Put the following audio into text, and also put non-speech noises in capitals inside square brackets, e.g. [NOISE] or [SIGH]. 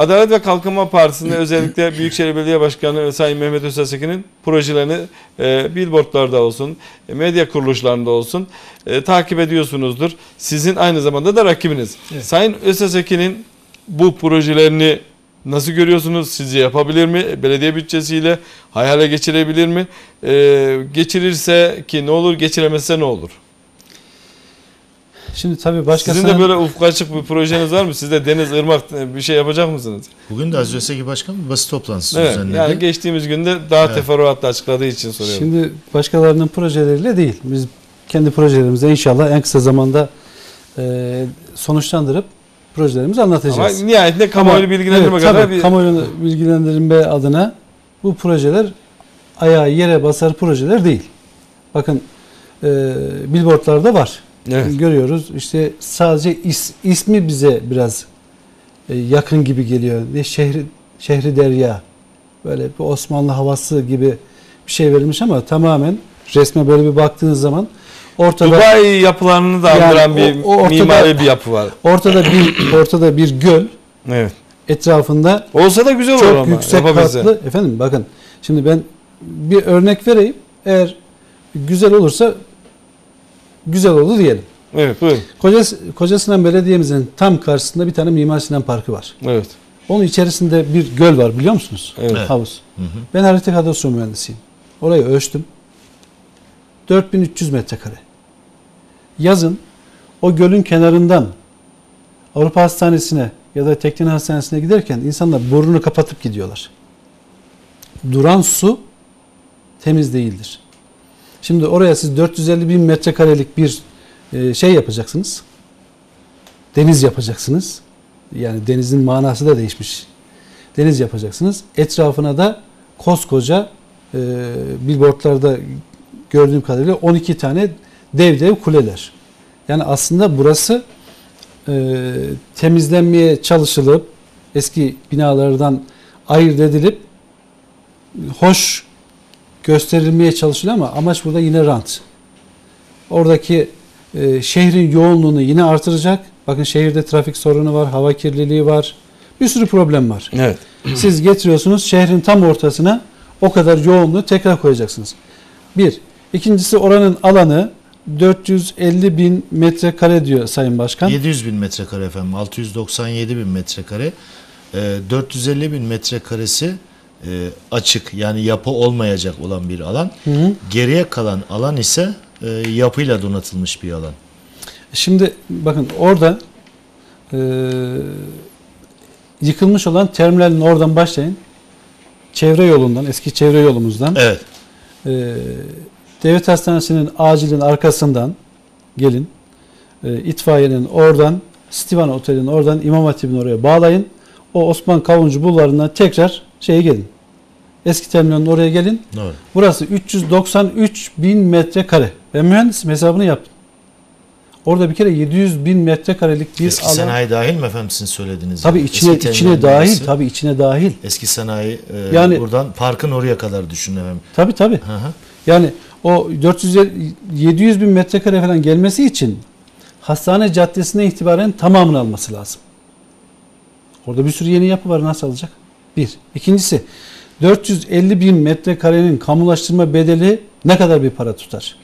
Adalet ve Kalkınma Partisi'nde özellikle Büyükşehir Belediye Başkanı Sayın Mehmet Öztesekin'in projelerini e, billboardlarda olsun, e, medya kuruluşlarında olsun e, takip ediyorsunuzdur. Sizin aynı zamanda da rakibiniz. Evet. Sayın Öztesekin'in bu projelerini nasıl görüyorsunuz? Sizce yapabilir mi? Belediye bütçesiyle hayale geçirebilir mi? E, geçirirse ki ne olur, geçiremezse ne olur? Şimdi tabii başkasının Sizin de böyle ufku açık bir projeniz var mı? Siz de deniz, ırmak bir şey yapacak mısınız? Bugün de Aziz Öseki Başkan bir basın toplantısı Evet, düzenledi. yani geçtiğimiz günde daha Evet. teferruatlı açıkladığı için soruyorum. Şimdi başkalarının projeleriyle değil. Biz kendi projelerimizde inşallah en kısa zamanda e, sonuçlandırıp projelerimizi Ama anlatacağız. nihayetinde kamuoyunu Ama- bilgilendirme evet, kadar tabii, bir... kamuoyunu bilgilendirme adına bu projeler ayağı yere basar projeler değil. Bakın e, billboardlarda var. Evet. Görüyoruz. İşte sadece is- ismi bize biraz e, yakın gibi geliyor. Ne şehri şehri derya. Böyle bir Osmanlı havası gibi bir şey verilmiş ama tamamen resme böyle bir baktığınız zaman ortada Dubai yapılarını da Yani andıran bir o- o ortada- mimari bir yapı var. ortada bir ortada bir göl Evet. etrafında Olsa da güzel olur çok ama. yüksek yapabilse. katlı efendim bakın şimdi ben bir örnek vereyim. Eğer güzel olursa güzel olur diyelim. Evet buyurun. Koca, Koca Sinan Belediye'mizin tam karşısında bir tane Mimar Sinan Parkı var. Evet. Onun içerisinde bir göl var biliyor musunuz? Evet. Havuz. Hı hı. Ben harita kadastro mühendisiyim. Orayı ölçtüm. 4300 metrekare. Yazın o gölün kenarından Avrupa Hastanesi'ne ya da Teknik Hastanesi'ne giderken insanlar burnunu kapatıp gidiyorlar. Duran su temiz değildir. Şimdi oraya siz 450 bin metrekarelik bir e, şey yapacaksınız. Deniz yapacaksınız. Yani denizin manası da değişmiş. Deniz yapacaksınız. Etrafına da koskoca e, billboardlarda gördüğüm kadarıyla 12 tane dev dev kuleler. Yani aslında burası e, temizlenmeye çalışılıp eski binalardan ayırt edilip hoş gösterilmeye çalışılıyor ama amaç burada yine rant. Oradaki e, şehrin yoğunluğunu yine artıracak. Bakın şehirde trafik sorunu var, hava kirliliği var. Bir sürü problem var. Evet. [CLEARS THROAT] Siz getiriyorsunuz şehrin tam ortasına o kadar yoğunluğu tekrar koyacaksınız. Bir. İkincisi oranın alanı 450 bin metrekare diyor Sayın Başkan. 700 bin metrekare efendim. 697 bin metrekare. Ee, 450 bin metrekaresi e, açık yani yapı olmayacak olan bir alan. Hı hı. Geriye kalan alan ise e, yapıyla donatılmış bir alan. Şimdi bakın orada e, yıkılmış olan terminalin oradan başlayın. Çevre yolundan, eski çevre yolumuzdan Evet. e, devlet hastanesinin acilin arkasından gelin. E, itfaiyenin oradan, Stivan Otel'in oradan İmam Hatip'in oraya bağlayın. O Osman Kavuncu bulvarından tekrar şeye gelin. Eski terminalin oraya gelin. Doğru. Burası 393 bin metrekare. Ben mühendisim hesabını yaptım. Orada bir kere 700 bin metrekarelik bir Eski alan. sanayi dahil mi efendim sizin söylediğiniz? Tabii gibi? içine Eski içine dahil, bölgesi. tabii içine dahil. Eski sanayi e, Yani- buradan parkın oraya kadar düşünün efendim. Tabii tabii. Hı hı. Yani o 400 700 bin metrekare falan gelmesi için hastane caddesine itibaren tamamını alması lazım. Orada bir sürü yeni yapı var nasıl alacak? Bir. İkincisi 450 bin metrekarenin kamulaştırma bedeli ne kadar bir para tutar?